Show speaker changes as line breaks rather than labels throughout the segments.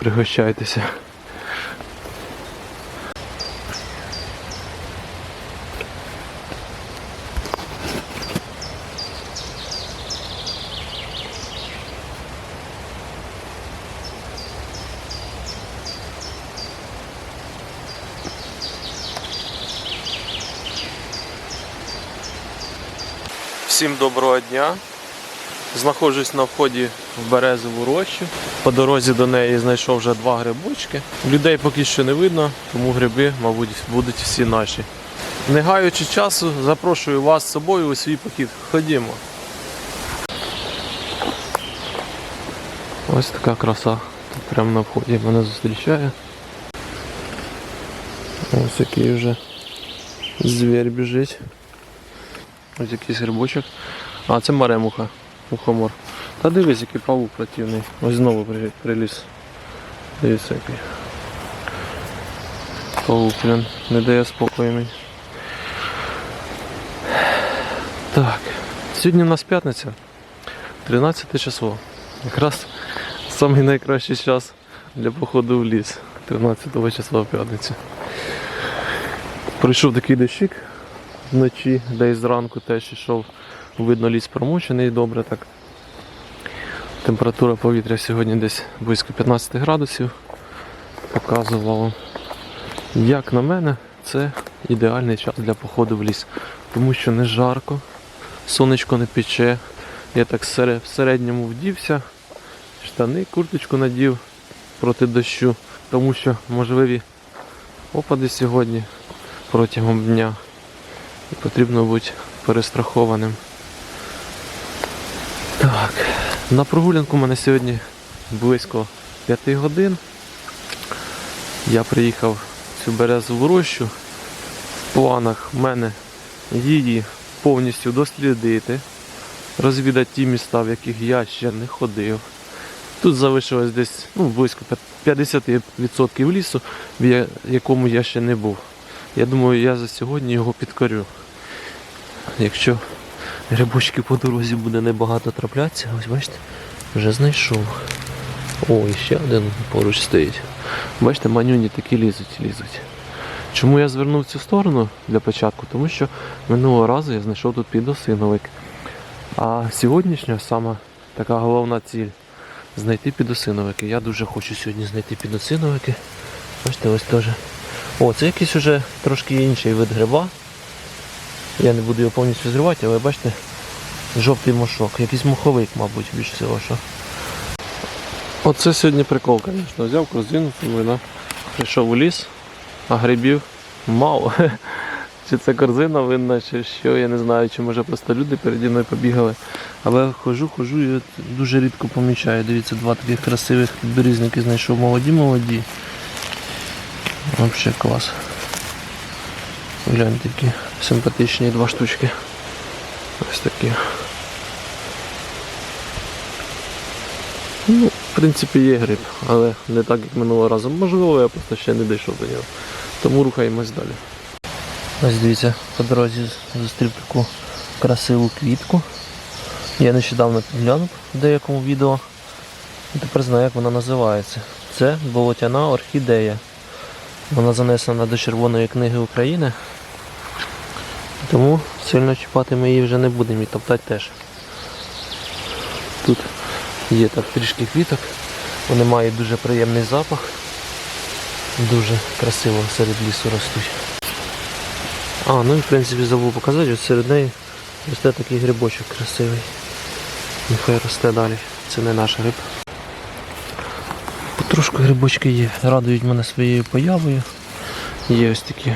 Пригощайтеся. Всім доброго дня. Знаходжусь на вході в березову рощу. По дорозі до неї знайшов вже два грибочки. Людей поки що не видно, тому гриби, мабуть, будуть всі наші. Не гаючи часу, запрошую вас з собою у свій похід. Ходімо. Ось така краса. Тут прямо на вході мене зустрічає. Ось який вже звір біжить. Ось якийсь грибочок. А, це маремуха, мухомор. Та дивись, який павук противний. Ось знову приліз. Дивіться який. Павук, блін, не дає спокою мені. Так. Сьогодні у нас п'ятниця. 13 число. Якраз самий найкращий час для походу в ліс. 13 числа в п'ятницю. Прийшов такий дощик вночі, де і зранку теж йшов. Видно, ліс промочений добре так. Температура повітря сьогодні десь близько 15 градусів. Показувало. Як на мене, це ідеальний час для походу в ліс. Тому що не жарко, сонечко не пече. Я так в середньому вдівся, штани, курточку надів проти дощу, тому що можливі опади сьогодні протягом дня. І потрібно бути перестрахованим. Так, на прогулянку в мене сьогодні близько 5 годин. Я приїхав в цю березову рощу. В планах в мене її повністю дослідити, розвідати ті міста, в яких я ще не ходив. Тут залишилось десь ну, близько 50% лісу, в якому я ще не був. Я думаю, я за сьогодні його підкорю. Якщо грибочки по дорозі буде небагато траплятися, ось бачите, вже знайшов. О, і ще один поруч стоїть. Бачите, манюні такі лізуть, лізуть. Чому я звернув цю сторону для початку? Тому що минулого разу я знайшов тут підосиновик. А сьогоднішня сама така головна ціль знайти підосиновики. Я дуже хочу сьогодні знайти підосиновики. Бачите, ось теж. О, це якийсь уже трошки інший вид гриба. Я не буду його повністю зривати, але бачите, жовтий мошок. Якийсь моховик, мабуть, більш всього. що. Оце сьогодні прикол, звісно. Взяв корзину, вина, прийшов у ліс, а грибів мало. Чи це корзина винна, чи що, я не знаю, чи може просто люди переді мною побігали. Але хожу, хожу і дуже рідко помічаю. Дивіться, два таких красивих підберізники знайшов молоді, молоді. Взагалі клас. Гляньте, які симпатичні два штучки. Ось такі. Ну, в принципі, є гриб, але не так, як минулого разу. Можливо, я просто ще не дійшов до нього. Тому рухаємось далі. Ось дивіться, по дорозі зустрів таку красиву квітку. Я нещодавно підглянув в деякому відео. І тепер знаю, як вона називається. Це болотяна орхідея. Вона занесена до Червоної книги України. Тому сильно чіпати ми її вже не будемо і топтати теж. Тут є так трішки квіток. Вони мають дуже приємний запах. Дуже красиво серед лісу ростуть. А, ну і в принципі забув показати, ось серед неї росте такий грибочок красивий. Нехай росте далі. Це не наш гриб. Потрошку грибочки є. Радують мене своєю появою. Є ось такі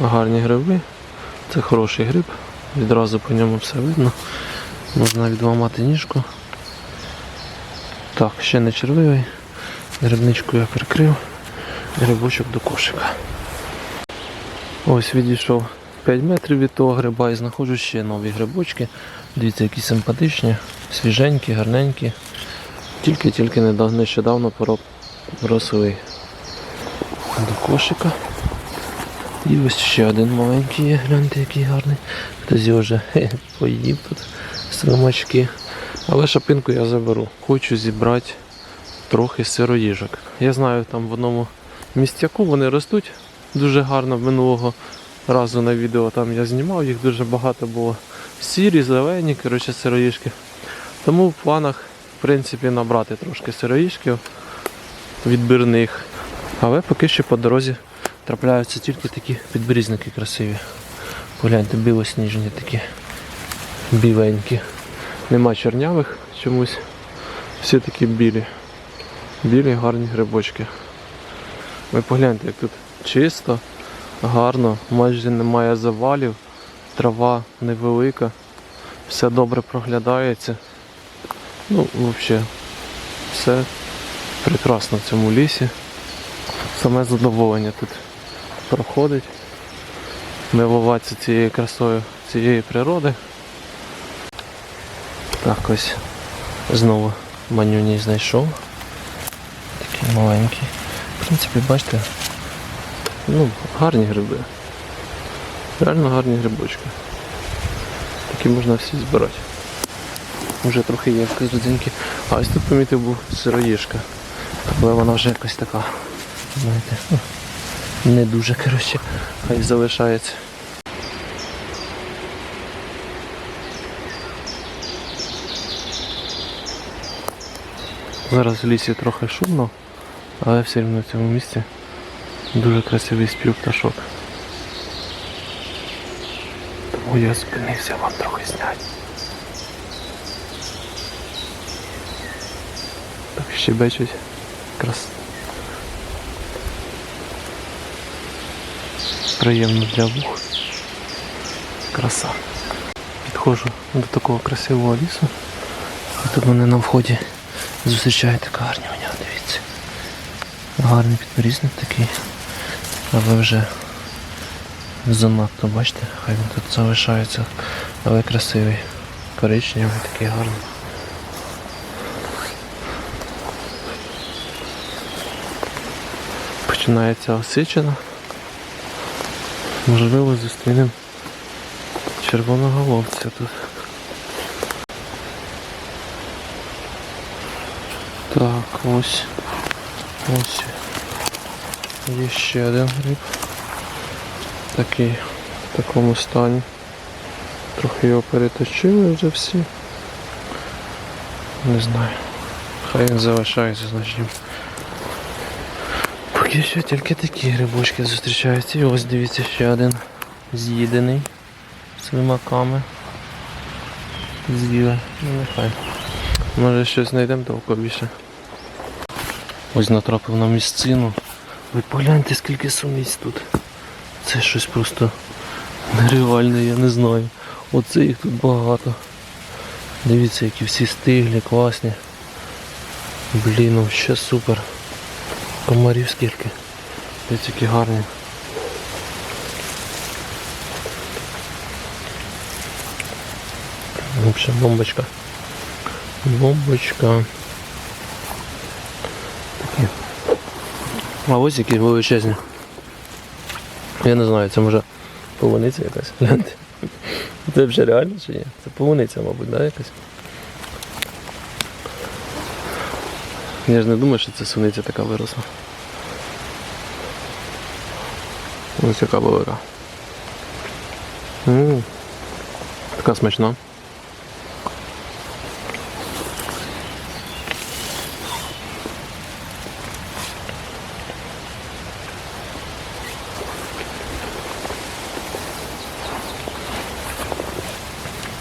гарні гриби. Це хороший гриб. Відразу по ньому все видно. Можна відламати ніжку. Так, ще не червивий. Грибничку я прикрив. Грибочок до кошика. Ось відійшов 5 метрів від того гриба і знаходжу ще нові грибочки. Дивіться, які симпатичні, свіженькі, гарненькі. Тільки-тільки нещодавно пороб росли до кошика. І ось ще один маленький є, гляньте, який гарний. Хтось його вже хе, поїв тут срамачки. Але шапинку я заберу. Хочу зібрати трохи сироїжок. Я знаю, там в одному містяку вони ростуть дуже гарно минулого разу на відео там я знімав, їх дуже багато було. Сірі, зелені, коротше, сироїжки. Тому в планах, в принципі, набрати трошки сироїжків відбірних. Але поки що по дорозі трапляються тільки такі підберізники красиві. Погляньте, білосніжні такі, біленькі. Нема чорнявих чомусь. Всі такі білі. Білі гарні грибочки. Ви погляньте, як тут чисто, гарно, майже немає завалів, трава невелика, все добре проглядається. Ну, взагалі, все прекрасно в цьому лісі. Саме задоволення тут проходить. Милуватися цією красою цієї природи. Так ось знову манюній знайшов. Такий маленький. В принципі, бачите, ну, гарні гриби. Реально гарні грибочки. Такі можна всі збирати. Вже трохи є в родинки. А ось тут помітив був сироїжка. Але вона вже якась така, знаєте, не дуже, коротше, хай залишається. Зараз в лісі трохи шумно, але все одно в цьому місці дуже красивий спів пташок. Тому я зупинився вам трохи зняти. Так щебечуть крас. Приємно для вух. Краса. Підходжу до такого красивого лісу. І тут мене на вході зустрічає така гарня дивіться. Гарний підберізник такий. Але вже занадто, бачите, хай він тут залишається, але красивий. Коричневий, такий гарний. Починається осичина. Можливо, зустрінемо червоноголовця тут. Так, ось. Ось. Є ще один гриб. Такий в такому стані. Трохи його переточили вже всі. Не знаю. Хай він залишається, значить. Поки що тільки такі грибочки зустрічаються. І ось дивіться ще один з'їдений слимаками. З'їли. Ну нехай. Може щось знайдемо толковіше. Ось натрапив на місцину. Ви погляньте скільки суниць тут. Це щось просто нереальне, я не знаю. Оце їх тут багато. Дивіться, які всі стиглі, класні. Блін, ну ще супер. Комарів скільки. Дивіться, які гарні. Вообще бомбочка. Бомбочка. Такі. А ось які величезні. Я не знаю, це може полуниця якась. Це вже реально чи ні? Це полуниця, мабуть, да, якась? Я ж не думаю, що це суниця така виросла. Ось яка. М, Така смачна.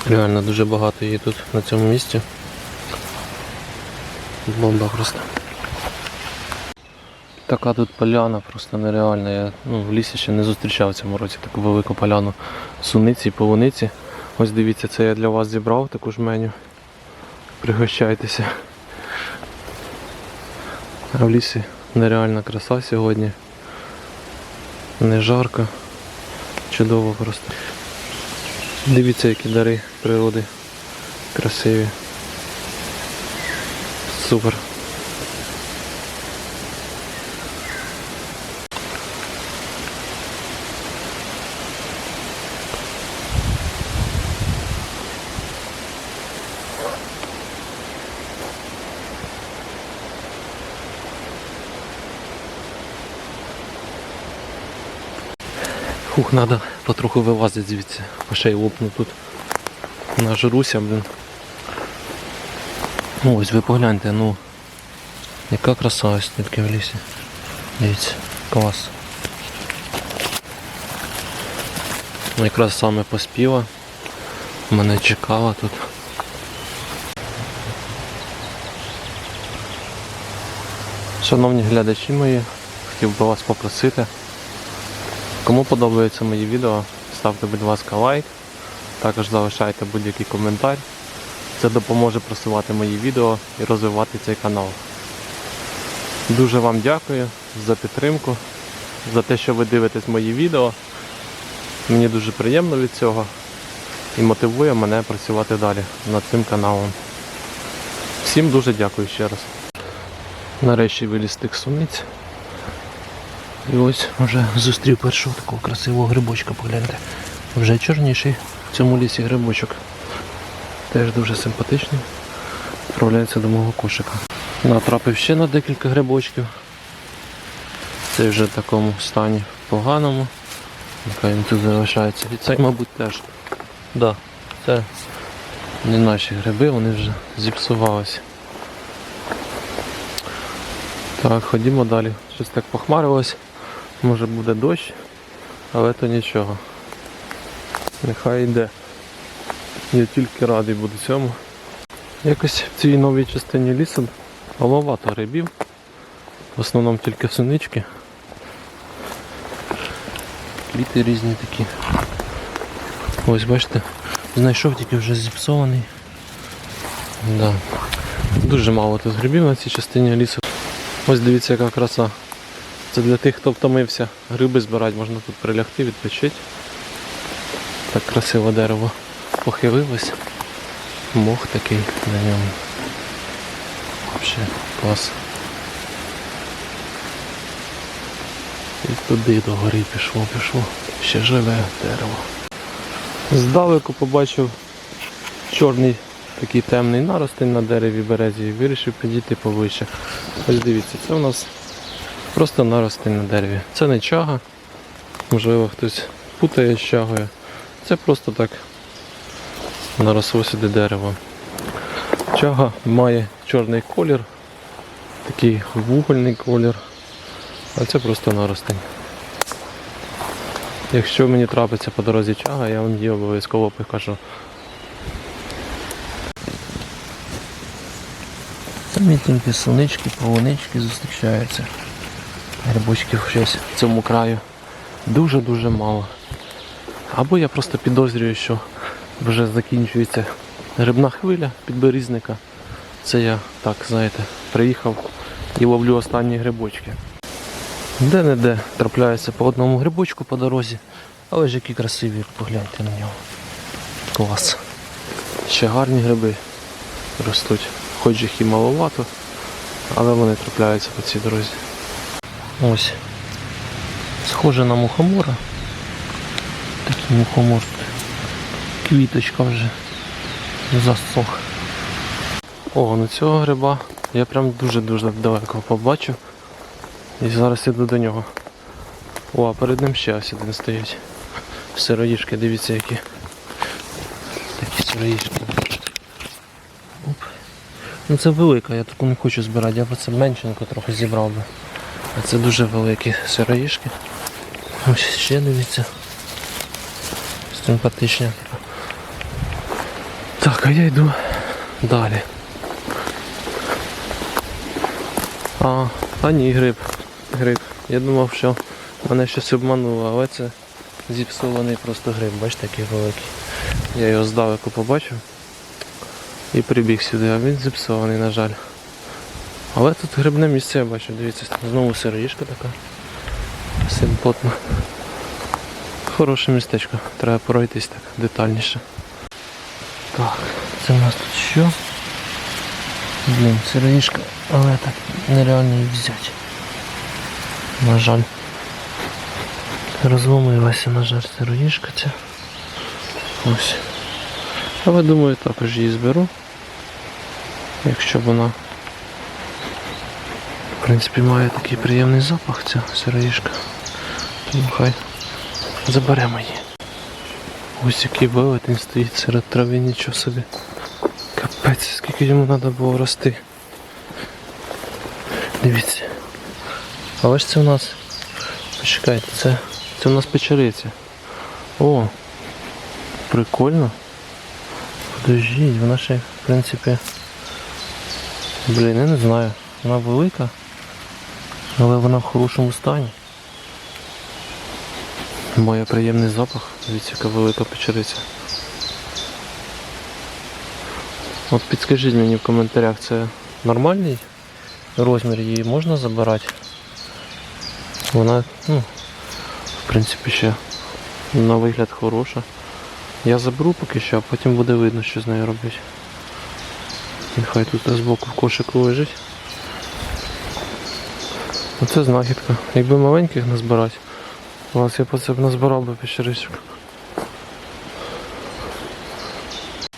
Реально дуже багато її тут на цьому місці. Бомба просто. Така тут поляна просто нереальна. Я ну, в лісі ще не зустрічав в цьому році таку велику поляну суниці і полуниці. Ось дивіться, це я для вас зібрав таку жменю. Пригощайтеся. А в лісі нереальна краса сьогодні. Не жарко. Чудово просто. Дивіться, які дари природи красиві супер. Хух, надо потроху вилазити звідси, по шеї лопну тут. Нажруся, блін. Ну, ось ви погляньте, ну. Яка краса ось тільки в лісі. Дивіться, клас. Ну, якраз саме поспіла. Мене чекала тут. Шановні глядачі мої, хотів би вас попросити. Кому подобаються мої відео, ставте, будь ласка, лайк. Також залишайте будь-який коментар. Це допоможе просувати мої відео і розвивати цей канал. Дуже вам дякую за підтримку, за те, що ви дивитесь мої відео. Мені дуже приємно від цього і мотивує мене працювати далі над цим каналом. Всім дуже дякую ще раз. Нарешті виліз тих суниць. І ось вже зустрів першого такого красивого грибочка, погляньте. Вже чорніший в цьому лісі грибочок. Теж дуже симпатичний. Відправляється до мого кошика. Натрапив ще на декілька грибочків. Цей вже в такому стані поганому. Нехай він тут залишається. І цей, мабуть, теж. Да, це не наші гриби, вони вже зіпсувалися. Так, ходімо далі. Щось так похмарилось. Може буде дощ, але то нічого. Нехай йде. Я тільки радий буду цьому. Якось в цій новій частині лісу маловато грибів. В основному тільки синички. Квіти різні такі. Ось бачите, знайшов тільки вже зіпсований. Да. Дуже мало тут грибів на цій частині лісу. Ось дивіться, яка краса. Це для тих, хто втомився гриби збирати, можна тут прилягти, відпочити. Так красиво дерево похилилось. Мох такий на ньому. Взагалі клас. І туди до гори пішло, пішло. Ще живе дерево. Здалеку побачив чорний такий темний наростень на дереві березі і вирішив підійти повище. Ось дивіться, це у нас просто наростень на дереві. Це не чага. Можливо хтось путає з чагою. Це просто так наросло сюди дерево. Чага має чорний колір, такий вугольний колір, а це просто наростень. Якщо мені трапиться по дорозі чага, я вам її обов'язково покажу. Самітненькі сонички, полунички зустрічаються. Грибочків щось в цьому краю дуже-дуже мало. Або я просто підозрюю, що вже закінчується грибна хвиля підберізника. Це я так, знаєте, приїхав і ловлю останні грибочки. Де-не-де трапляється по одному грибочку по дорозі, але ж які красиві, погляньте на нього. Клас. Ще гарні гриби ростуть. Хоч їх і маловато, але вони трапляються по цій дорозі. Ось. Схоже на мухомора. Такий мухомор. Квіточка вже засох. О, ну цього гриба я прям дуже-дуже далеко побачив. І зараз іду до нього. О, а перед ним ще ось один стоїть. Сироїшки, дивіться які. Такі сироїшки. Оп. Ну це велика, я таку не хочу збирати, я б це меншенько трохи зібрав би. А це дуже великі сироїшки. Ось ще дивіться. Симпатичні. Так, а я йду далі. А, а ні, гриб. Гриб. Я думав, що мене щось обмануло, але це зіпсований просто гриб, бачите, який великий. Я його здалеку побачив і прибіг сюди, а він зіпсований, на жаль. Але тут грибне місце я бачу, дивіться, знову сироїшка така. Симпотна. Хороше містечко, треба пройтись так детальніше. Так, це у нас тут що? Блін, сироїшка, але так нереально її взяти. На жаль. Розломилася, на жаль, сироїшка ця. Ось. Але думаю, також її зберу. Якщо вона в принципі має такий приємний запах ця сироїшка. Тому хай Заберемо її. Ось який велетень стоїть серед трави, нічого собі. Капець, скільки йому треба було рости. Дивіться. Але ж це у нас. Почекайте, це, це у нас печериця. О! Прикольно. Подождіть, вона ще, в принципі. Блін, я не знаю. Вона велика, але вона в хорошому стані. Має приємний запах. Дивіться, яка велика печериця. От підскажіть мені в коментарях, це нормальний розмір її можна забирати? Вона, ну, в принципі, ще на вигляд хороша. Я заберу поки що, а потім буде видно, що з нею робити. Нехай тут збоку в кошику лежить. Оце знахідка. Якби маленьких назбирати, у вас я по це б назбирав би пещеричок.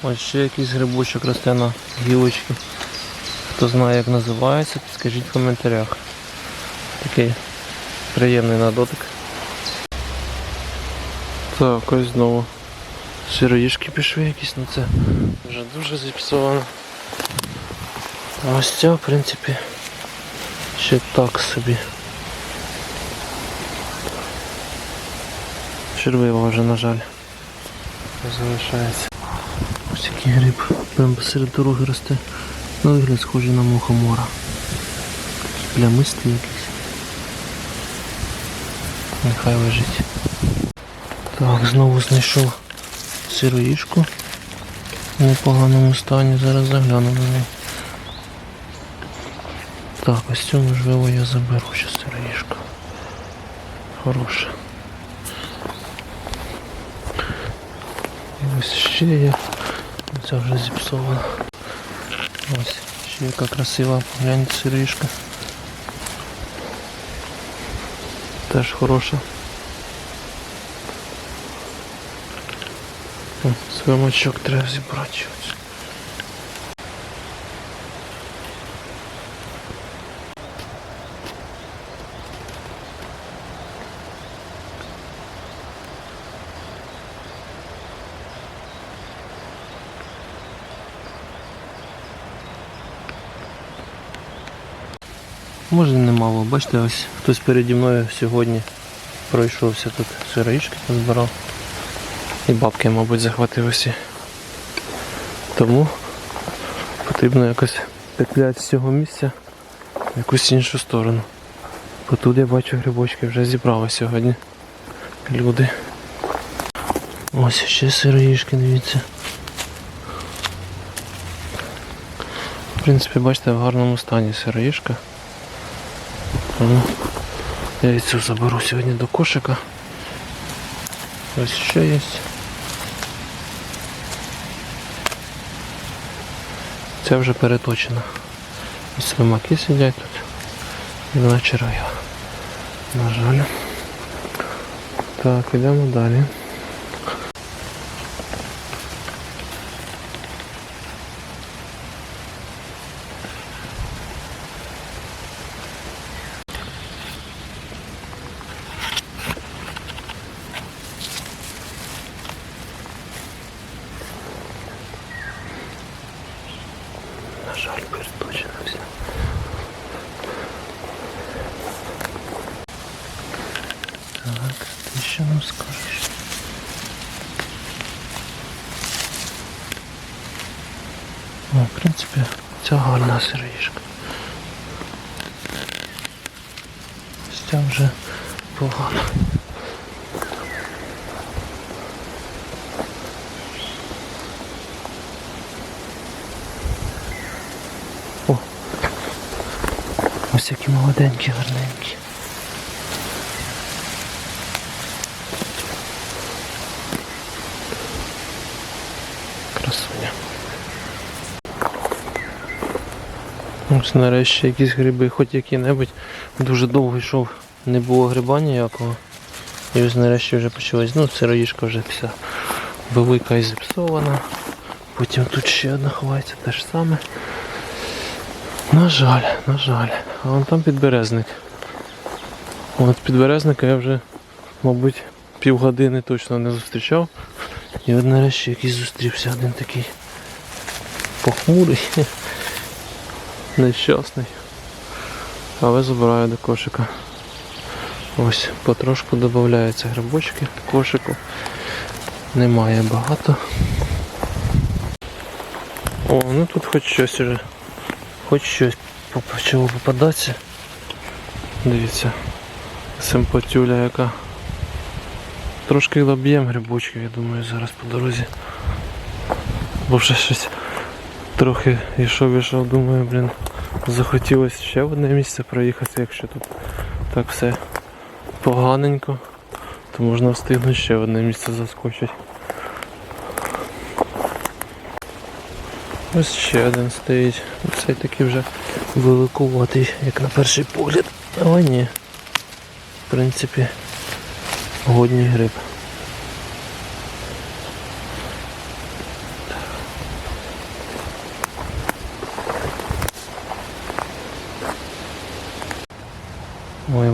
Ось ще якийсь грибочок росте на гілочці. Хто знає як називається, підскажіть в коментарях. Такий приємний на дотик. Так, ось знову. Сироїшки пішли якісь на це. Вже дуже зіпсовано. А ось ця, в принципі, ще так собі. Червива вже, на жаль, залишається. Ось який гриб, прямо посеред дороги росте. На вигляд схожий на мухомора. Плямистий якийсь. Нехай лежить. Так, знову знайшов сироїшку в непоганому стані. Зараз загляну на неї. Так, ось цю можливо я заберу ще сироїшку. Хороша. ось ще є. Ця вже зіпсована. Ось ще яка красива, погляньте сироїшка. Теж хороша. О, Свимачок треба зібрати. Може немало, бачите, ось хтось переді мною сьогодні пройшовся тут сироїшки позбирав. І бабки, мабуть, захватив усі. Тому потрібно якось петляти з цього місця в якусь іншу сторону. Бо тут я бачу грибочки вже зібрали сьогодні. Люди. Ось ще сироїшки, дивіться. В принципі, бачите, в гарному стані сироїшка. Тому я і заберу сьогодні до кошика. Ось ще є. Це вже переточена. Ось слимаки сидять тут. І вона червива. На жаль. Так, ідемо далі. На жаль, переточено все. Так, ти що нам скажеш? Ну, в принципі, ця гарна сироїшка. Ось Ця вже. О! Ось які молоденькі, гарненькі. Красуня. Ось нарешті якісь гриби, хоч які-небудь. Дуже довго йшов, не було гриба ніякого. І ось нарешті вже почалось. Ну, сироїшка вже вся велика і зіпсована. Потім тут ще одна ховається, те ж саме. На жаль, на жаль. А вон там підберезник. От підберезника я вже, мабуть, півгодини точно не зустрічав. І от нарешті якийсь зустрівся один такий похмурий, нещасний. Але забираю до кошика. Ось потрошку додаються грибочки кошику. Немає багато. О, ну тут хоч щось уже. Хоч щось почало попадатися. Дивіться. Симпатюля яка. Трошки лоб'єм грибочків, я думаю, зараз по дорозі. Бо вже щось трохи йшов, йшов, думаю, блін, захотілося ще в одне місце проїхати, якщо тут так все поганенько, то можна встигнути ще в одне місце заскочити. Ось ще один стоїть. Цей такий вже великуватий, як на перший погляд. Але ні. В принципі, годній гриб.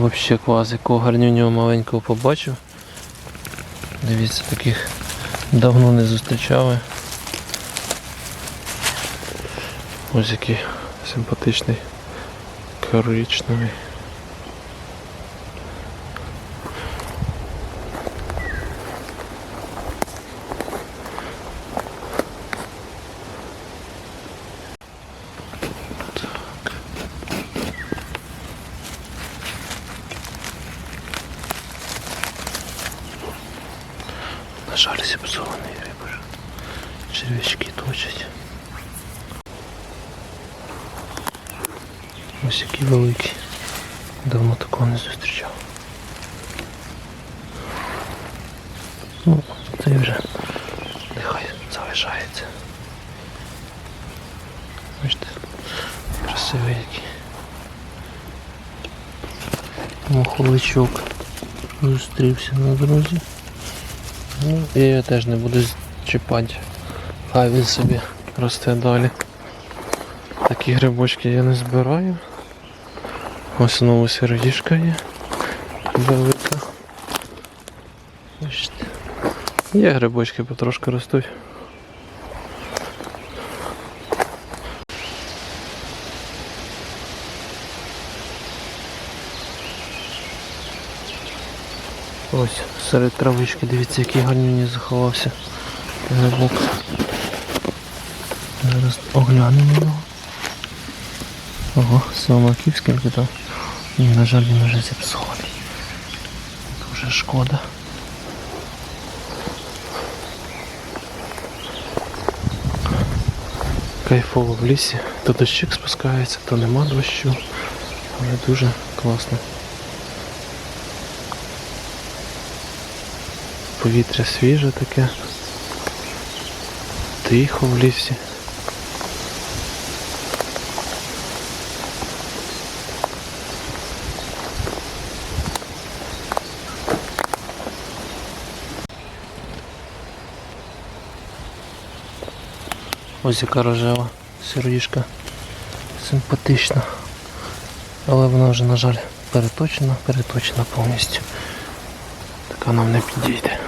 Вообще клас, якого гарнюнього маленького побачив. Дивіться, таких давно не зустрічали. Ось який симпатичний коричневий. На жаль, зіпсований рибор. Червячки точать. Ось який великий. Давно такого не зустрічав. Ну, це вже нехай залишається. Бачите, красивий який. Моховичок зустрівся на дорозі. Ну, я його теж не буду чіпати. Хай він собі росте далі. Такі грибочки я не збираю. Ось знову сердішка є. Велика. Є грибочки потрошки ростуть. Ось серед травички, дивіться, який гарний заховався. Грибок. Зараз оглянемо його. Ого, самоків скільки там. Ні, на жаль, він вже зіпсований. Дуже шкода. Кайфово в лісі. То дощик спускається, то нема дощу. Але дуже класно. Повітря свіже таке. Тихо в лісі. Ось яка рожева сироїшка. Симпатична. Але вона вже, на жаль, переточена, переточена повністю. Така нам не підійде.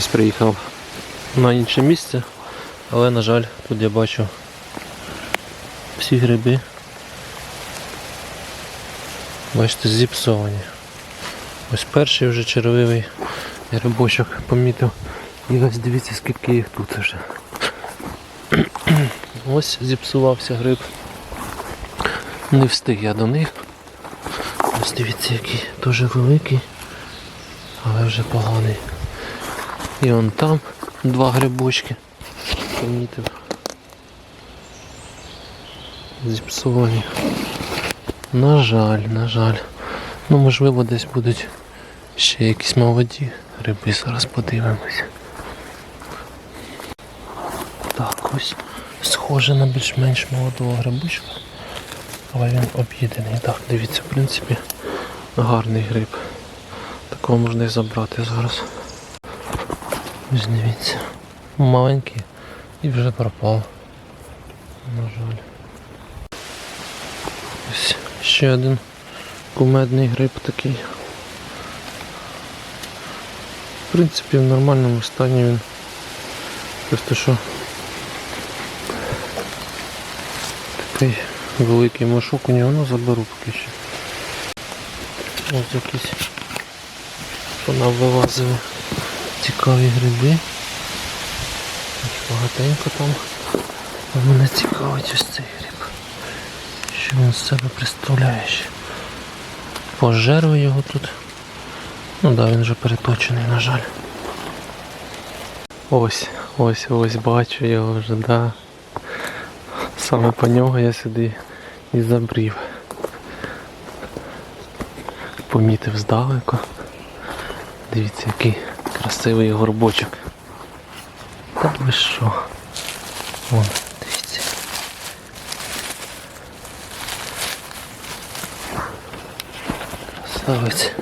Ось приїхав на інше місце, але на жаль, тут я бачу всі гриби. Бачите, зіпсовані. Ось перший вже червивий грибочок помітив. І ось дивіться скільки їх тут вже. Ось зіпсувався гриб. Не встиг я до них. Ось дивіться, який дуже великий, але вже поганий. І он там два грибочки. Помітив. Зіпсовані. На жаль, на жаль. Ну можливо десь будуть ще якісь молоді гриби, зараз подивимось. Так, ось схоже на більш-менш молодого грибочка. Але він об'єднаний. Так, дивіться, в принципі, гарний гриб. Такого можна і забрати зараз. Ось дивіться. Маленький і вже пропав. На жаль. Ось ще один кумедний гриб такий. В принципі, в нормальному стані він. Просто що такий великий мішок у нього, ну заберу поки що. Ось якісь понавилазили цікаві гриби. Багатенько там. Мене цікавить ось цей гриб. Що він з себе представляє ще? Пожерли його тут. Ну да, він вже переточений, на жаль. Ось, ось, ось бачу його вже, да. Саме по нього я сюди і забрів. Помітив здалеку. Дивіться, який красивий горбочок. Та ви що? Вон, дивіться. Красавець.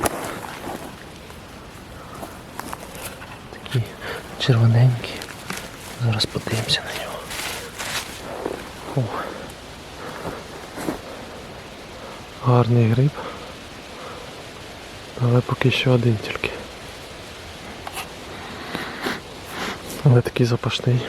Такий червоненький. Зараз подивимося на нього. О. Гарний гриб. Але поки що один тільки. Але такий запашний.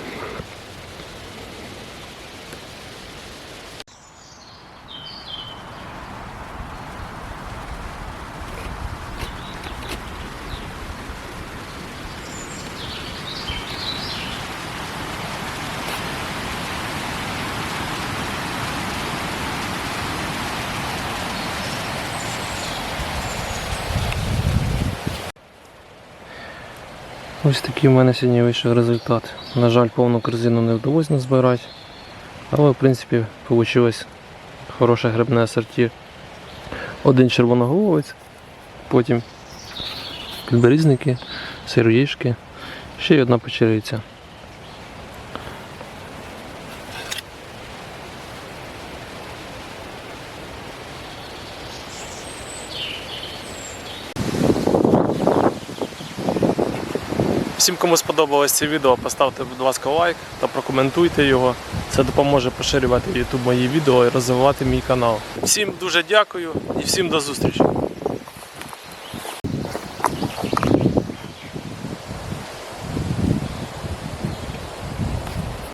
Ось такий в мене сьогодні вийшов результат. На жаль, повну корзину не вдалося назбирати. Але в принципі вийшло хороше грибне асорті. Один червоноголовець, потім підберізники, сироїшки, ще й одна печериця. Всім, кому сподобалось це відео, поставте, будь ласка, лайк та прокоментуйте його. Це допоможе поширювати YouTube мої відео і розвивати мій канал. Всім дуже дякую і всім до зустрічі!